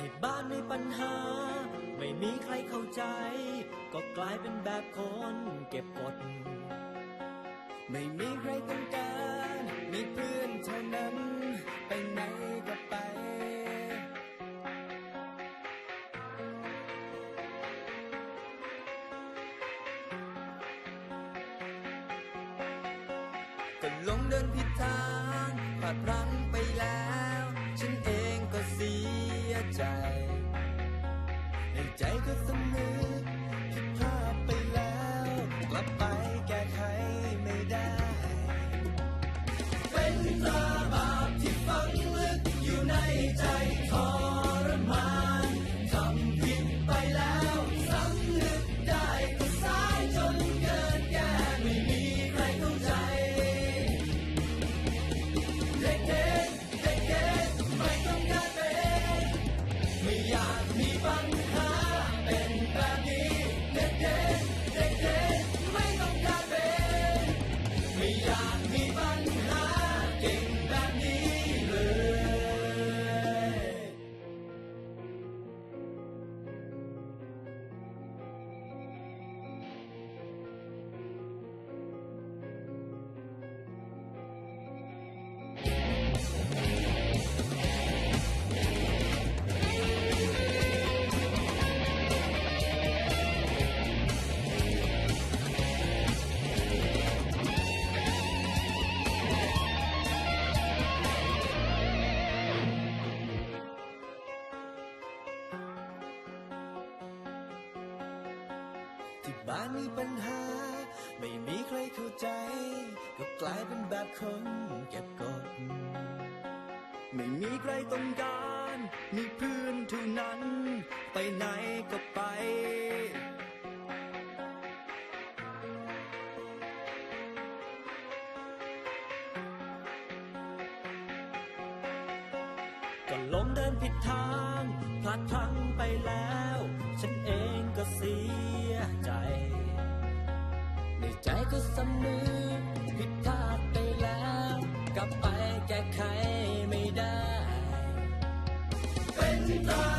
ที่บ้านมีปัญหา ไม่มีใครเข้าใจ ก็กลายเป็นแบบคนเก็บกด ไม่มีใครต้องการมีเพื่อนเท่านั้น ไปไหนก็ไป ก็หลงเดินผิดทางพลาดพลั้ง ใจในใจก็สำนึก ที่บ้านมีปัญหา ไม่มีใครเข้าใจ ก็กลายเป็นแบบคนเก็บกด ไม่มีใครต้องการ มีเพื่อนเท่านั้น ไปไหนก็ไป ก็หลงเดินผิดทางพลาดพลั้งไป Kita